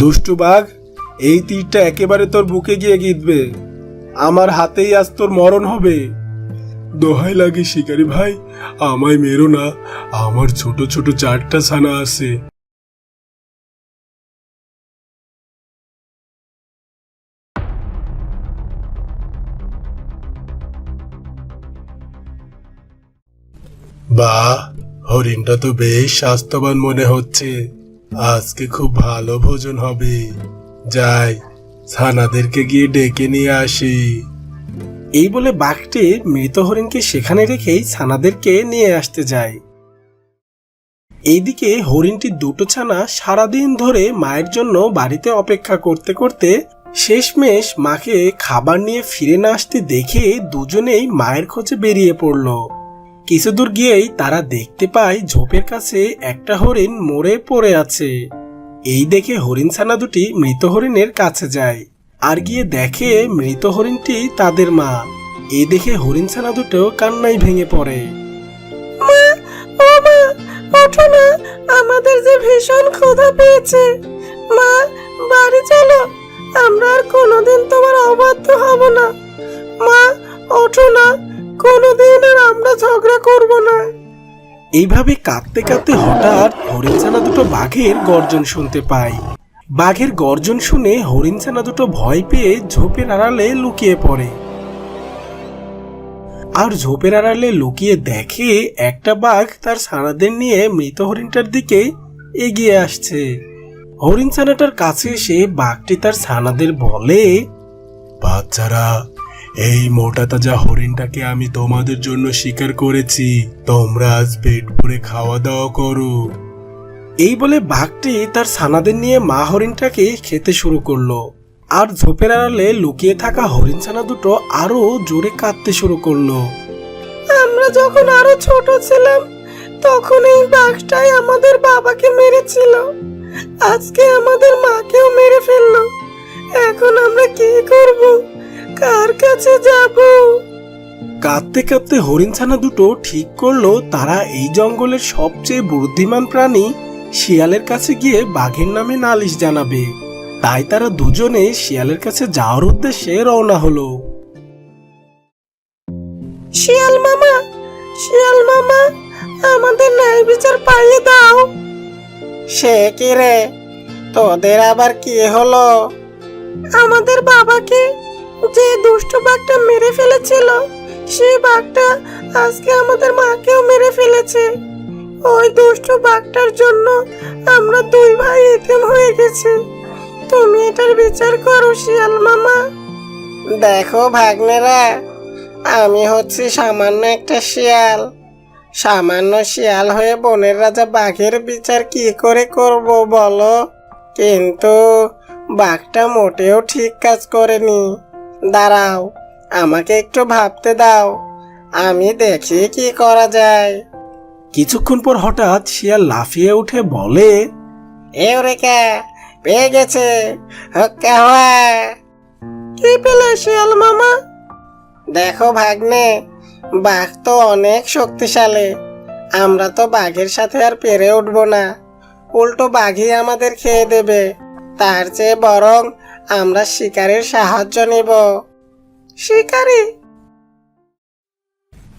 দুষ্টু বাঘ, এই তীরটা একেবারে তোর বুকে গিয়ে গিঁথবে আমার হাতেই আজ তোর মরণ হবে। দোহাই লাগে শিকারি ভাই, আমায় মেরো না, আমার ছোট ছোট চারটা ছানা আছে। বাহ হরিণটা তো বেশ স্বাস্থ্যবান মনে হচ্ছে। আজকে খুব ভালো ভোজন হবে। যাই, ছানাদেরকে গিয়ে ডেকে নিয়ে আসি। এই বলে বাঘটি মৃত হরিণকে সেখানে রেখেই ছানাদেরকে নিয়ে আসতে যায়। এইদিকে হরিণটি দুটো ছানা সারাদিন ধরে মায়ের জন্য বাড়িতে অপেক্ষা করতে করতে শেষমেশ মাকে খাবার নিয়ে ফিরে না আসতে দেখে দুজনেই মায়ের খোঁজে বেরিয়ে পড়ল। কিছু দূর গিয়েই তারা দেখতে পায় ঝোপের কাছে একটা হরিণ মরে পড়ে আছে। এই দেখে হরিণ ছানা দুটি মৃত হরিণের কাছে যায় আর গিয়ে দেখে মৃত হরিণটি তাদের মা। এই দেখে হরিণ ছানা দুটো কান্নায় ভেঙে পড়ে। মা মা, ওঠো না, আমাদের যে ভীষণ ক্ষুধা পেয়েছে। মা, বাড়ি চলো, আমরা আর কোনোদিন তোমার অবাধ্য হব না। মা, ওঠো না কোনোদিন আর আমরা ঝগড়া করব না। এইভাবে কাঁদতে কাঁদতে হঠাৎ হরিণছানা দুটো বাঘের গর্জন শুনতে পায় বাঘের গর্জন শুনে হরিণছানা দুটো ভয় পেয়ে ঝোপের আড়ালে লুকিয়ে পড়ে। আর ঝোপের আড়ালে লুকিয়ে দেখে একটা বাঘ তার ছানাদের নিয়ে মৃত হরিণটার দিকে এগিয়ে আসছে। হরিণ ছানাটার কাছে এসে বাঘটি তার ছানাদের বলে বাচ্চারা এই মোটা তাজা হরিণটাকে আমি তোমাদের জন্য শিকার করেছি। তোমরা আজ পেট ভরে খাওয়া দাওয়া করো। এই বলে বাঘটি তার ছানাদের নিয়ে মা হরিণটাকে খেতে শুরু করল। আর ঝোপের আড়ালে লুকিয়ে থাকা হরিণ ছানা দুটো আরও জোরে কাঁদতে শুরু করল। আমরা যখন আরও ছোট ছিলাম, তখন এই বাঘটাই আমাদের বাবাকে মেরেছিল। আজকে আমাদের মাকেও মেরে ফেলল। এখন আমরা কি করব? কার কাছে যাব? কাঁদতে কাঁদতে হরিণছানা দুটো ঠিক করল তারা এই জঙ্গলের সবচেয়ে বুদ্ধিমান প্রাণী শিয়ালের কাছে গিয়ে বাঘের নামে নালিশ জানাবে। তাই তারা দুজনে শিয়ালের কাছে যাওয়ার উদ্দেশ্যে রওনা হলো। শিয়াল মামা শিয়াল মামা আমাদের ন্যায় বিচার পাইয়ে দাও। সে কি রে? তোদের আবার কি হলো? আমাদের বাবাকে যে দুষ্ট বাঘটা মেরে ফেলেছিল সেই বাঘটা আজকে আমাদের মাকেও মেরে ফেলেছে। ওই দুষ্ট বাঘটার জন্য আমরা দুই ভাই এতিম হয়ে গেছি। তুমি এটার বিচার করো, শিয়াল মামা। দেখো ভাগ্নেরা, আমি হচ্ছি সামান্য একটা শিয়াল। সামান্য শিয়াল হয়ে বনের রাজা বাঘের বিচার কি করে করব বলো? কিন্তু বাঘটা মোটেও ঠিক কাজ করেনি। দাঁড়াও আমাকে একটু ভাবতে দাও আমি দেখি কি করা যায়। কিছুক্ষণ পর হঠাৎ শিয়াল লাফিয়ে উঠে বলে এওরেকা পেয়ে গেছে হক্কা হওয়া কি পেলে শিয়াল মামা? দেখো ভাগ্নে বাঘ তো অনেক শক্তিশালী। আমরা তো বাঘের সাথে আর পেরে উঠবো না। উল্টো বাঘই আমাদের খেয়ে দেবে। তার চেয়ে বরং আমরা শিকারের সাহায্য নেব। শিকারি?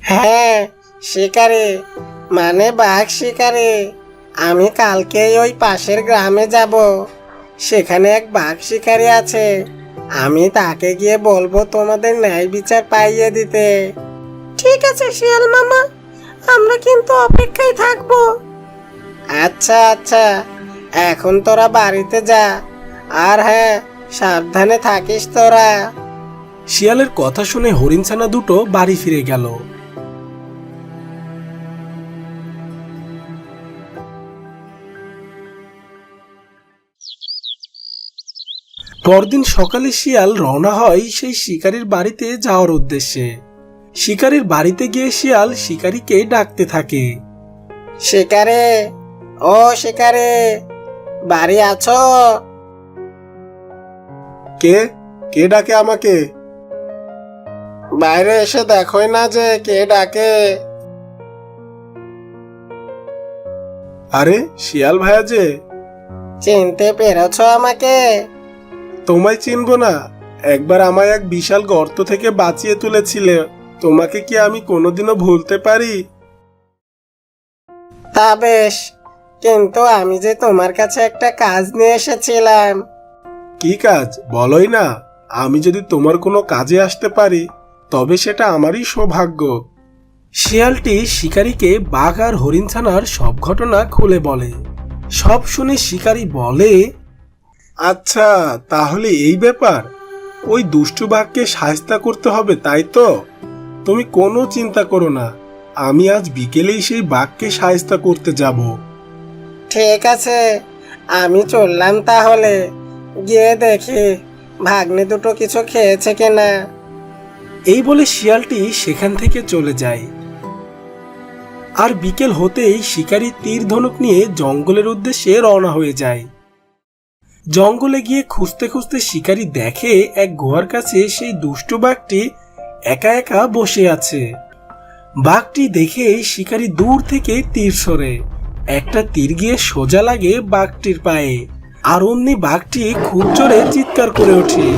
হ্যাঁ শিকারি। মানে বাঘ শিকারি। আমি কালকেই ওই পাশের গ্রামে যাব। সেখানে এক বাঘ শিকারি আছে। আমি তাকে গিয়ে বলব তোমাদের ন্যায় বিচার পাইয়ে দিতে। ঠিক আছে, শিয়াল মামা। আমরা কিন্তু অপেক্ষায় থাকব। আচ্ছা আচ্ছা। এখন তোরা বাড়িতে যা। আর হ্যাঁ সাবধানে থাকিস তোরা। শিয়ালের কথা শুনে হরিণছানা দুটো বাড়ি ফিরে গেল। পরদিন সকালে শিয়াল রওনা হয় সেই শিকারীর বাড়িতে যাওয়ার উদ্দেশ্যে। শিকারীর বাড়িতে গিয়ে শিয়াল শিকারীকে ডাকতে থাকে। শিকারে ও শিকারে বাড়ি আছো? কে? কে ডাকে আমাকে? বাইরে এসে দেখোই না যে কে ডাকে। আরে শিয়াল ভাইয়া যে। চিনতে পেরেছ আমাকে? তোমায় চিনবো না। একবার আমায় এক বিশাল গর্ত থেকে বাঁচিয়ে তুলেছিলে। তোমাকে কি আমি কোনোদিনও ভুলতে পারি? তা বেশ। কিন্তু আমি যে তোমার কাছে একটা কাজ নিয়ে এসেছিলাম কি কাজ? বলোই না। আমি যদি তোমার কোনো কাজে আসতে পারি, তবে সেটা আমারই সৌভাগ্য। শিয়ালটি শিকারীকে বাঘ আর হরিণ ছানার সব ঘটনা খুলে বলে। সব শুনে শিকারী বলে আচ্ছা তাহলে এই ব্যাপার। ওই দুষ্টু বাঘকে সাহস্তা করতে হবে, তাই তো? তুমি কোনো চিন্তা করো না। আমি আজ বিকেলেই সেই বাঘকে সাহস্তা করতে যাব। ঠিক আছে, আমি চললাম তাহলে। গিয়ে দেখি ভাগ্নে দুটো কিছু খেয়েছে কিনা। এই বলে শিয়ালটি সেখান থেকে চলে যায়। আর বিকেল হতেই শিকারী তীর ধনুক নিয়ে জঙ্গলের উদ্দেশ্যে রওনা হয়ে যায়। জঙ্গলে গিয়ে খুঁজতে খুঁজতে শিকারী দেখে এক গুহার কাছে সেই দুষ্ট বাঘটি একা একা বসে আছে। বাঘটি দেখে শিকারী দূর থেকে তীর সরে। একটা তীর গিয়ে সোজা লাগে বাঘটির পায়ে। আর অমনি বাঘটি খুব জোরে চিৎকার করে ওঠে।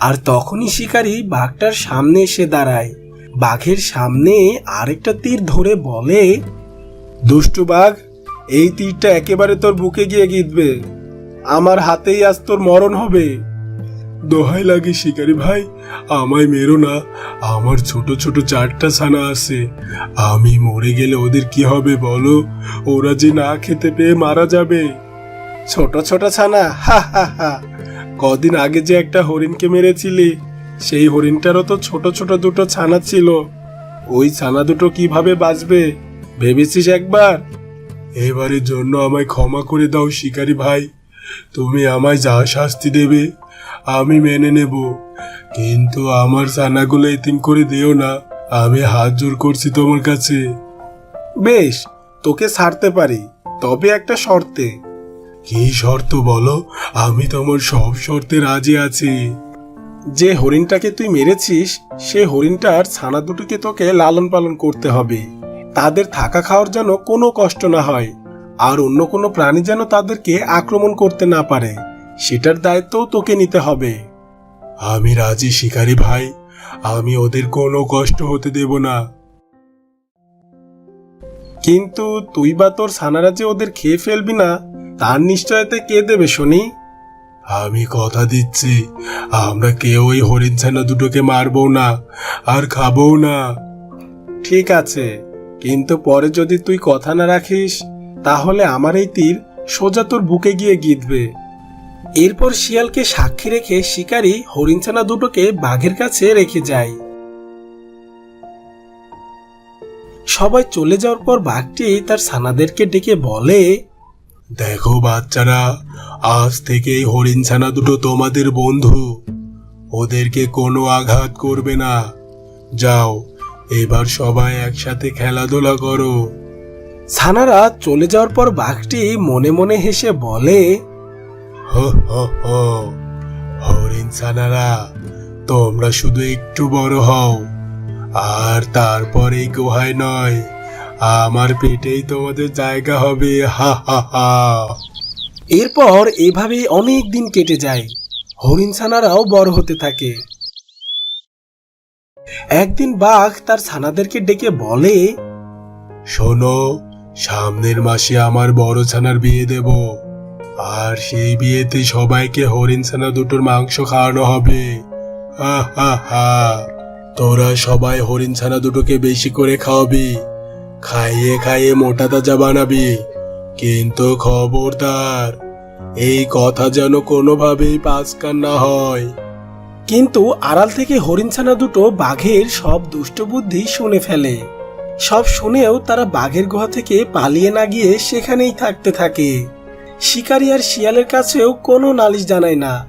আর তখনই শিকারী বাঘটার সামনে এসে দাঁড়ায়। বাঘের সামনে আরেকটা তীর ধরে বলে, দুষ্টু বাঘ, এই তীরটা একেবারে তোর বুকে গিয়ে গিদবে আমার হাতেই আজ তোর মরণ হবে। দোহাই লাগে শিকারি ভাই, আমায় মেরো না। আমার ছোট ছোট চারটা ছানা আছে। আমি মরে গেলে ওদের কি হবে বলো? ওরা যে না খেতে পেয়ে মারা যাবে। ছোট ছোট ছানা, হা হা হা। কদিন আগে যে একটা হরিণকে মেরেছিলি, সেই হরিণটারও তো ছোট ছোট দুটো ছানা ছিল। ওই ছানা দুটো কীভাবে বাঁচবে, ভেবেছিস একবার? এবারের জন্য আমায় ক্ষমা করে দাও শিকারি ভাই। তুমি আমায় যা শাস্তি দেবে আমি মেনে নেব। কিন্তু আমার ছানাগুলো এতিম করে দিও না। আমি হাত জোর করছি তোমার কাছে। বেশ তোকে ছাড়তে পারি তবে একটা শর্তে। কি শর্ত বলো? আমি তোমার সব শর্তে রাজি আছি। যে হরিণটাকে তুই মেরেছিস সে হরিণটার ছানা দুটোকে তোকে লালন পালন করতে হবে। তাদের থাকা খাওয়ার যেন কোনো কষ্ট না হয় আর অন্য কোনো প্রাণী যেন তাদেরকে আক্রমণ করতে না পারে। সেটার দায়িত্বও তোকে নিতে হবে। আমি রাজি, শিকারি ভাই। আমি ওদের কোনো কষ্ট হতে দেব না। কিন্তু তুই বা তোর ছানারা যে ওদের খেয়ে ফেলবি না, তার নিশ্চয়তা কে দেবে শুনি? আমি কথা দিচ্ছি, আমরা কেউ ওই হরিণ ছানা দুটোকে মারবো না, আর খাব না। ঠিক আছে, কিন্তু পরে যদি তুই কথা না রাখিস, তাহলে আমার এই তীর সোজা তোর বুকে গিয়ে গিতবে এরপর শিয়ালকে সাক্ষী রেখে শিকারী হরিণছানা দুটোকে বাঘের কাছে রেখে যায়। সবাই চলে যাওয়ার পর বাঘটি তার ছানাদেরকে ডেকে বলে, দেখো বাচ্চারা, আজ থেকে হরিণ ছানা দুটো তোমাদের বন্ধু। ওদেরকে কোনো আঘাত করবে না। যাও, এবার সবাই একসাথে খেলাধুলা করো। ছানারা চলে যাওয়ার পর বাঘটি মনে মনে হেসে বলে হো হো হরিণ ছানারা, তোমরা শুধু একটু বড় হও। আর তারপর এই গুহায় নয়, আমার পেটেই তোমাদের জায়গা হবে, হা হা হা। এরপর এভাবে অনেক দিন কেটে যায়, হরিণ ছানারাও বড় হতে থাকে। একদিন বাঘ তার ছানাদেরকে ডেকে বলে, শোনো, সামনের মাসে আমার বড় ছানার বিয়ে দেব। আর সেই বিয়েতে সবাইকে হরিণ ছানা দুটোর মাংস খাওয়ানো হবে। হা হা হা। তোরা সবাই হরিণ ছানা দুটোকে বেশি করে খাওয়াবি। খাইয়ে খাইয়ে মোটা তাজা বানাবি। কিন্তু খবরদার, এই কথা যেন কোনোভাবেই পাসকান না হয়। কিন্তু আড়াল থেকে হরিণছানা দুটো বাঘের সব দুষ্ট বুদ্ধি শুনে ফেলে। সব শুনেও তারা বাঘের গুহা থেকে পালিয়ে না গিয়ে সেখানেই থাকতে থাকে। শিকারি আর শিয়ালের কাছেও কোনো নালিশ জানায় না।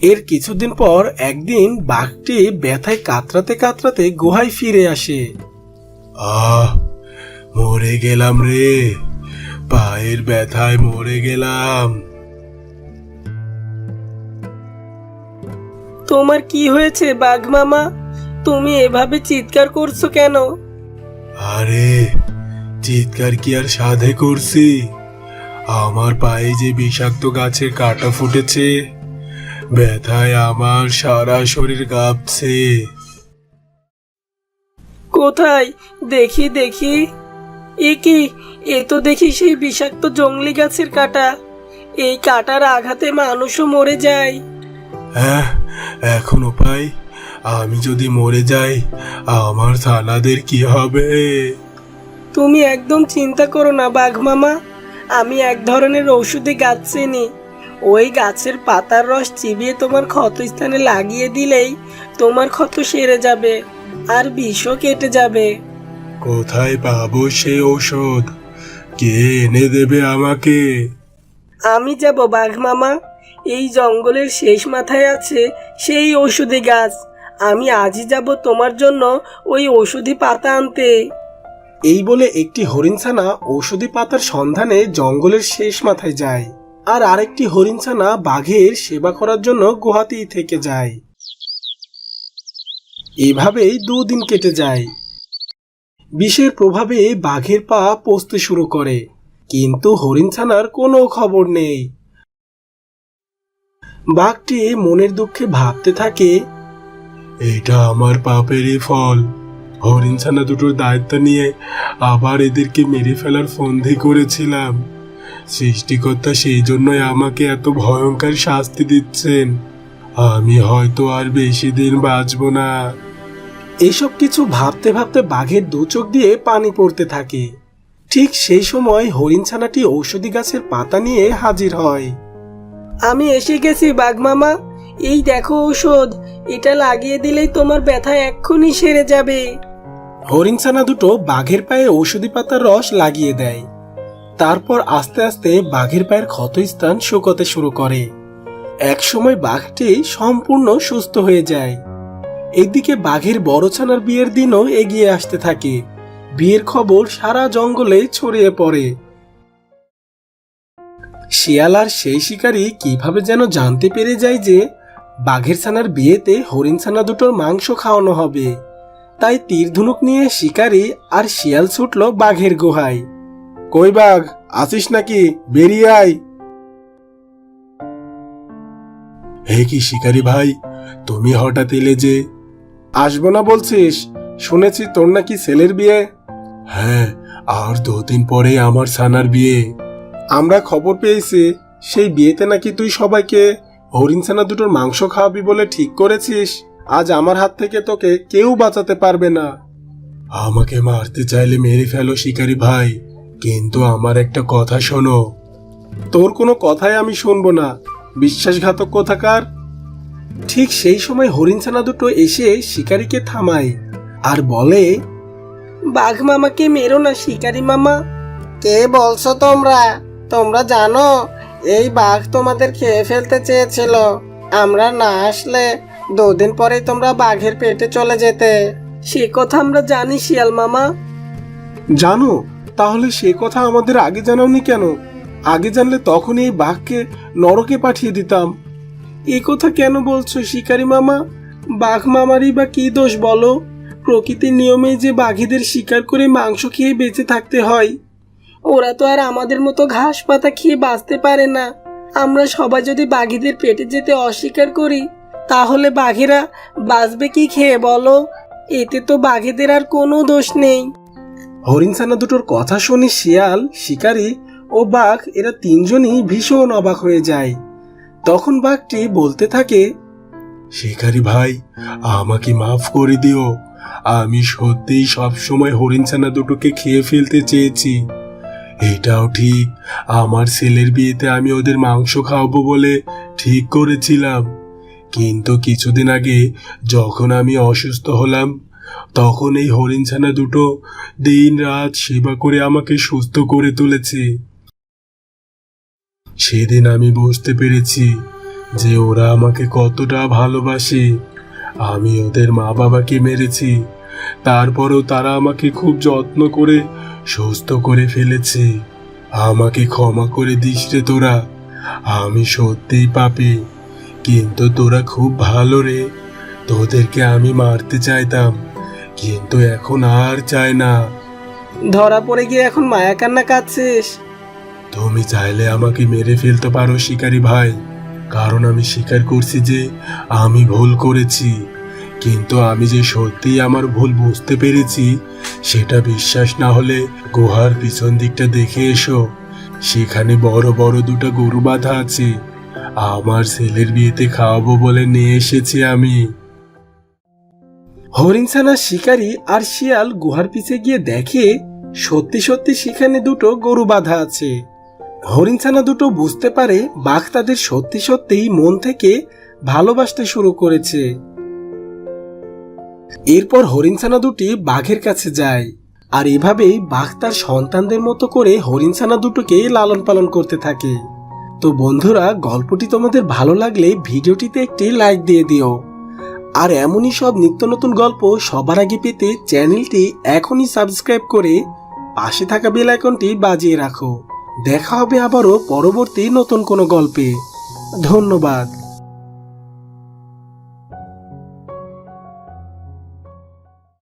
এর কিছুদিন পর একদিন বাঘটি ব্যথায় কাতরাতে কাতরাতে গুহায় ফিরে আসে। আহ মরে গেলাম রে। পায়ের ব্যথায় মরে গেলাম। তোমার কি হয়েছে বাঘ মামা? তুমি এভাবে চিৎকার করছ কেন? আরে চিৎকার কি আর সাধে করছি? আমার পায়ে যে বিষাক্ত গাছের কাটা ফুটেছে ব্যথায় আমার সারা শরীর কাঁপছে। কোথায়? দেখি দেখি। এ কি? এ তো দেখি সেই বিষাক্ত জংলি গাছের কাটা। এই কাটার আঘাতে মানুষও মরে যায়। হ্যাঁ এখন উপায় আমি যদি মরে যাই আমার থানাদের কি হবে? তুমি একদম চিন্তা করো না বাঘ মামা আমি এক ধরনের ঔষধি গাছ চিনি। ওই গাছের পাতার রস চিবিয়ে তোমার ক্ষতস্থানে লাগিয়ে দিলেই তোমার ক্ষত সেরে যাবে আর বিষও কেটে যাবে। কোথায় পাবো সেই ঔষধ? কে এনে দেবে আমাকে? আমি যাব বাঘ মামা। এই জঙ্গলের শেষ মাথায় আছে সেই ঔষধি গাছ। আমি আজই যাব তোমার জন্য ওই ঔষধি পাতা আনতে। এই বলে একটি হরিণছানা ঔষধি পাতার সন্ধানে জঙ্গলের শেষ মাথায় যায়। আর আরেকটি হরিণছানা বাঘের সেবা করার জন্য গুহাতেই থেকে যায়। এভাবেই দুদিন কেটে যায়। বিষের প্রভাবে বাঘের পা পচতে শুরু করে। কিন্তু হরিণছানার কোনো খবর নেই। বাঘটি মনের দুঃখে ভাবতে থাকে, এটা আমার পাপেরই ফল। হরিণছানা দুটোর দায়িত্ব নিয়ে আবার এদেরকে মেরে ফেলার ফন্দি করেছিলাম। সৃষ্টিকর্তা সেই জন্যই আমাকে এত ভয়ঙ্কর শাস্তি দিচ্ছেন। আমি হয়তো আর বেশি দিন বাঁচব না। এসব কিছু ভাবতে ভাবতে বাঘের দু চোখ দিয়ে পানি পড়তে থাকে। ঠিক সেই সময় হরিণছানাটি ঔষধি গাছের পাতা নিয়ে হাজির হয়। আমি এসে গেছি বাঘ মামা। এই দেখো ঔষধ, এটা লাগিয়ে দিলেই তোমার ব্যথা এক্ষুনি সেরে যাবে। হরিণছানা দুটো বাঘের পায়ে ঔষধি পাতার রস লাগিয়ে দেয়। তারপর আস্তে আস্তে বাঘের পায়ের ক্ষতস্থান শুকোতে শুরু করে। একসময় বাঘটি সম্পূর্ণ সুস্থ হয়ে যায়। এদিকে বাঘের বড় ছানার বিয়ের দিনও এগিয়ে আসতে থাকে। বিয়ের খবর সারা জঙ্গলে ছড়িয়ে পড়ে। শিয়াল আর সেই শিকারী কীভাবে যেন জানতে পেরে যায় যে বাঘের ছানার বিয়েতে হরিণ ছানা দুটোর মাংস খাওয়ানো হবে। তাই তীর ধনুক নিয়ে শিকারি আর শিয়াল ছুটল বাঘের গুহায়। কই বাঘ আসিস নাকি? বেরিয়ে আয়। হে কি শিকারি ভাই, তুমি হঠাৎ এলে যে? আসব না বলছিস? শুনেছি তোর নাকি ছেলের বিয়ে। হ্যাঁ আর দুদিন পরে আমার সানার বিয়ে। আমরা খবর পেয়েছি, সেই বিয়েতে নাকি তুই সবাইকে হরিণ ছানা দুটোর মাংস খাওয়াবি বলে ঠিক করেছিস। আজ আমার হাত থেকে তোকে কেউ বাঁচাতে পারবে না। আমাকে মারতে চাইলে মেরে ফেলো শিকারি ভাই, কিন্তু আমার একটা কথা শোনো। তোর কোনো কথাই আমি শুনব না। বিশ্বাসঘাতক কোথাকার? ঠিক সেই সময় হরিণছানা দুটো এসে শিকারীকে থামায় আর বলে, বাঘ মামাকে মেরো না শিকারি মামা। কে বলছো তোমরা? তোমরা জানো? এই বাঘ তোমাদের খেয়ে ফেলতে চেয়েছিল। আমরা না আসলে দুদিন পরেই তোমরা বাঘের পেটে চলে যেতে। সে কথা আমরা জানি শিয়াল মামা। জানো তাহলে সে কথা আমাদের আগে জানাওনি কেন? আগে জানলে তখনই এই বাঘকে নরকে পাঠিয়ে দিতাম। এ কথা কেন বলছো শিকারি মামা? বাঘ মামারই বা কি দোষ বলো? প্রকৃতির নিয়মে যে বাঘেদের শিকার করে মাংস খেয়ে বেঁচে থাকতে হয়। ওরা তো আর আমাদের মতো ঘাস পাতা খেয়ে বাঁচতে পারে না। আমরা সবাই যদি বাঘেদের পেটে যেতে অস্বীকার করি, তাহলে বাঘেরা বাঁচবে কি খেয়ে বলো? এতে তো বাঘেদের আর কোনো দোষ নেই। হরিণছানা দুটোর কথা শুনে শিয়াল, শিকারী ও বাঘ এরা তিনজনই ভীষণ অবাক হয়ে যায়। তখন বাঘটি বলতে থাকে, শিকারি ভাই, আমাকে মাফ করে দিও। আমি সত্যিই সবসময় হরিণছানা দুটোকে খেয়ে ফেলতে চেয়েছি। এটাও ঠিক। আমার ছেলের বিয়েতে আমি ওদের মাংস খাওয়াবো বলে ঠিক করেছিলাম। কিন্তু কিছুদিন আগে যখন আমি অসুস্থ হলাম, তখন এই হরিণছানা দুটো দিন রাত সেবা করে আমাকে সুস্থ করে তুলেছে। সেদিন আমি বুঝতে পেরেছি যে ওরা আমাকে কতটা ভালোবাসে। আমি ওদের মা বাবাকে মেরেছি। তারপরও তারা আমাকে খুব যত্ন করে সুস্থ করে ফেলেছে। আমাকে ক্ষমা করে দিস রে তোরা। আমি সত্যিই পাপি কিন্তু তোরা খুব ভালো রে। তোদেরকে আমি মারতে চাইতাম কিন্তু এখন আর চাই না। ধরা পড়ে গিয়ে এখন মায়া কান্না কাঁদছিস? তুমি চাইলে আমাকে মেরে ফেলতে পারো শিকারি ভাই কারণ আমি স্বীকার করছি যে আমি ভুল করেছি। কিন্তু আমি যে সত্যি আমার ভুল বুঝতে পেরেছি, সেটা বিশ্বাস না হলে গুহার পিছন দিকটা দেখে এসো। সেখানে বড় বড় দুটো গরু বাঁধা আছে। আমার ছেলের বিয়েতে খাওয়াবো বলে নিয়ে এসেছি আমি। হরিণছানা শিকারী আর শিয়াল গুহার পিছে গিয়ে দেখে সত্যি সত্যি সেখানে দুটো গরু বাঁধা আছে। হরিণছানা দুটো বুঝতে পারে বাঘ তাদের সত্যি সত্যিই মন থেকে ভালোবাসতে শুরু করেছে। এরপর হরিণছানা দুটি বাঘের কাছে যায়। আর এভাবেই বাঘ তার সন্তানদের মতো করে হরিণছানা দুটোকে লালন পালন করতে থাকে। তো বন্ধুরা, গল্পটি তোমাদের ভালো লাগলে ভিডিওটিতে একটি লাইক দিয়ে দিও। আর এমনই সব নিত্য নতুন গল্প সবার আগে পেতে চ্যানেলটি এখনই সাবস্ক্রাইব করে পাশে থাকা বেল আইকনটি বাজিয়ে রাখো। দেখা হবে আবারও পরবর্তী নতুন কোনো গল্পে। ধন্যবাদ।